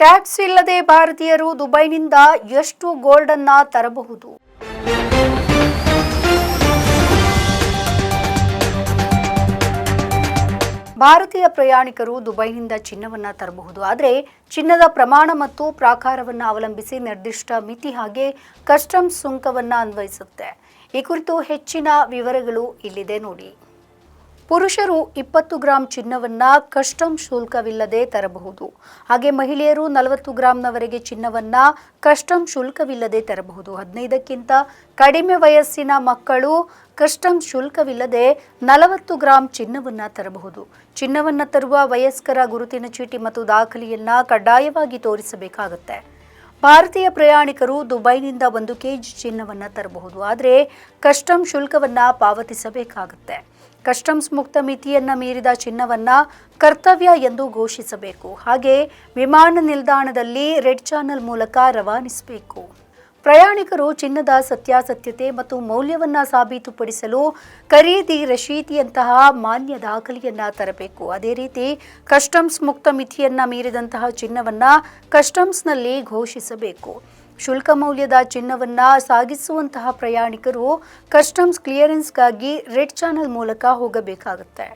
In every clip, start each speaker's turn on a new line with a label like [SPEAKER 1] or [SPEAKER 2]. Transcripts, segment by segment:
[SPEAKER 1] Tax ಇಲ್ಲದೆ ಭಾರತೀಯರು ದುಬೈನಿಂದ ಎಷ್ಟು ಗೋಲ್ಡ್ ಅನ್ನ ತರಬಹುದು? ಭಾರತೀಯ ಪ್ರಯಾಣಿಕರು ದುಬೈನಿಂದ ಚಿನ್ನವನ್ನ ತರಬಹುದು. ಆದರೆ ಚಿನ್ನದ ಪ್ರಮಾಣ ಮತ್ತು ಪ್ರಾಕಾರವನ್ನು ಅವಲಂಬಿಸಿ ನಿರ್ದಿಷ್ಟ ಮಿತಿ ಹಾಗೆ ಕಸ್ಟಮ್ಸ್ ಸುಂಕವನ್ನ ಅನ್ವಯಿಸುತ್ತೆ. ಈ ಕುರಿತು ಹೆಚ್ಚಿನ ವಿವರಗಳು ಇಲ್ಲಿದೆ ನೋಡಿ. ಪುರುಷರು ಇಪ್ಪತ್ತು ಗ್ರಾಂ ಚಿನ್ನವನ್ನ ಕಸ್ಟಮ್ ಶುಲ್ಕವಿಲ್ಲದೆ ತರಬಹುದು. ಹಾಗೆ ಮಹಿಳೆಯರು ನಲವತ್ತು ಗ್ರಾಂನವರೆಗೆ ಚಿನ್ನವನ್ನ ಕಸ್ಟಮ್ ಶುಲ್ಕವಿಲ್ಲದೆ ತರಬಹುದು. ಹದಿನೈದಕ್ಕಿಂತ ಕಡಿಮೆ ವಯಸ್ಸಿನ ಮಕ್ಕಳು ಕಸ್ಟಮ್ ಶುಲ್ಕವಿಲ್ಲದೆ ನಲವತ್ತು ಗ್ರಾಂ ಚಿನ್ನವನ್ನ ತರಬಹುದು. ಚಿನ್ನವನ್ನ ತರುವ ವಯಸ್ಕರ ಗುರುತಿನ ಚೀಟಿ ಮತ್ತು ದಾಖಲೆಯನ್ನ ಕಡ್ಡಾಯವಾಗಿ ತೋರಿಸಬೇಕಾಗುತ್ತೆ. ಭಾರತೀಯ ಪ್ರಯಾಣಿಕರು ದುಬೈನಿಂದ ಒಂದು ಕೆಜಿ ಚಿನ್ನವನ್ನ ತರಬಹುದು. ಆದರೆ ಕಸ್ಟಮ್ ಶುಲ್ಕವನ್ನ ಪಾವತಿಸಬೇಕಾಗುತ್ತೆ. ಕಸ್ಟಮ್ಸ್ ಮುಕ್ತ ಮಿತಿಯನ್ನ ಮೀರಿದ ಚಿನ್ನವನ್ನ ಕರ್ತವ್ಯ ಎಂದು ಘೋಷಿಸಬೇಕು. ಹಾಗೆ ವಿಮಾನ ನಿಲ್ದಾಣದಲ್ಲಿ ರೆಡ್ ಚಾನೆಲ್ ಮೂಲಕ ರವಾನಿಸಬೇಕು. ಪ್ರಯಾಣಿಕರು ಚಿನ್ನದ ಸತ್ಯಾಸತ್ಯತೆ ಮತ್ತು ಮೌಲ್ಯವನ್ನ ಸಾಬೀತುಪಡಿಸಲು ಖರೀದಿ ರಶೀತಿಯಂತಹ ಮಾನ್ಯ ದಾಖಲೆಯನ್ನ ತರಬೇಕು. ಅದೇ ರೀತಿ ಕಸ್ಟಮ್ಸ್ ಮುಕ್ತ ಮಿತಿಯನ್ನ ಮೀರಿದಂತಹ ಚಿನ್ನವನ್ನ ಕಸ್ಟಮ್ಸ್ನಲ್ಲಿ ಘೋಷಿಸಬೇಕು. ಶುಲ್ಕ ಮೌಲ್ಯದ ಚಿನ್ನವನ್ನು ಸಾಗಿಸುವಂತಹ ಪ್ರಯಾಣಿಕರು ಕಸ್ಟಮ್ಸ್ ಕ್ಲಿಯರೆನ್ಸ್ಗಾಗಿ ರೆಡ್ ಚಾನಲ್ ಮೂಲಕ ಹೋಗಬೇಕಾಗುತ್ತೆ.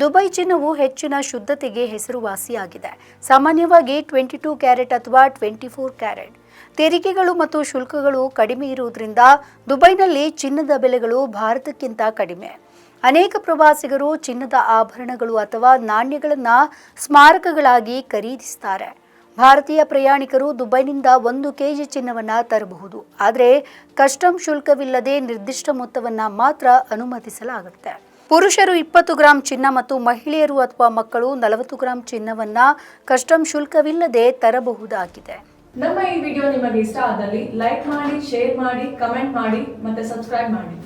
[SPEAKER 1] ದುಬೈ ಚಿನ್ನವು ಹೆಚ್ಚಿನ ಶುದ್ಧತೆಗೆ ಹೆಸರುವಾಸಿಯಾಗಿದೆ. ಸಾಮಾನ್ಯವಾಗಿ ಟ್ವೆಂಟಿ ಟೂ ಕ್ಯಾರೆಟ್ ಅಥವಾ ಟ್ವೆಂಟಿ ಫೋರ್ ಕ್ಯಾರೆಟ್. ತೆರಿಗೆಗಳು ಮತ್ತು ಶುಲ್ಕಗಳು ಕಡಿಮೆ ಇರುವುದರಿಂದ ದುಬೈನಲ್ಲಿ ಚಿನ್ನದ ಬೆಲೆಗಳು ಭಾರತಕ್ಕಿಂತ ಕಡಿಮೆ. ಅನೇಕ ಪ್ರವಾಸಿಗರು ಚಿನ್ನದ ಆಭರಣಗಳು ಅಥವಾ ನಾಣ್ಯಗಳನ್ನು ಸ್ಮಾರಕಗಳಾಗಿ ಖರೀದಿಸ್ತಾರೆ. ಭಾರತೀಯ ಪ್ರಯಾಣಿಕರು ದುಬೈನಿಂದ ಒಂದು ಕೆಜಿ ಚಿನ್ನವನ್ನು ತರಬಹುದು. ಆದರೆ ಕಸ್ಟಮ್ ಶುಲ್ಕವಿಲ್ಲದೆ ನಿರ್ದಿಷ್ಟ ಮೊತ್ತವನ್ನು ಮಾತ್ರ ಅನುಮತಿಸಲಾಗುತ್ತೆ. ಪುರುಷರು ಇಪ್ಪತ್ತು ಗ್ರಾಂ ಚಿನ್ನ ಮತ್ತು ಮಹಿಳೆಯರು ಅಥವಾ ಮಕ್ಕಳು ನಲವತ್ತು ಗ್ರಾಂ ಚಿನ್ನವನ್ನು ಕಸ್ಟಮ್ ಶುಲ್ಕವಿಲ್ಲದೆ ತರಬಹುದಾಗಿದೆ.
[SPEAKER 2] ನಮ್ಮ ಈ ವಿಡಿಯೋ ನಿಮಗೆ ಇಷ್ಟ ಆದಲ್ಲಿ ಲೈಕ್ ಮಾಡಿ, ಶೇರ್ ಮಾಡಿ, ಕಮೆಂಟ್ ಮಾಡಿ ಮತ್ತೆ ಸಬ್ಸ್ಕ್ರೈಬ್ ಮಾಡಿ.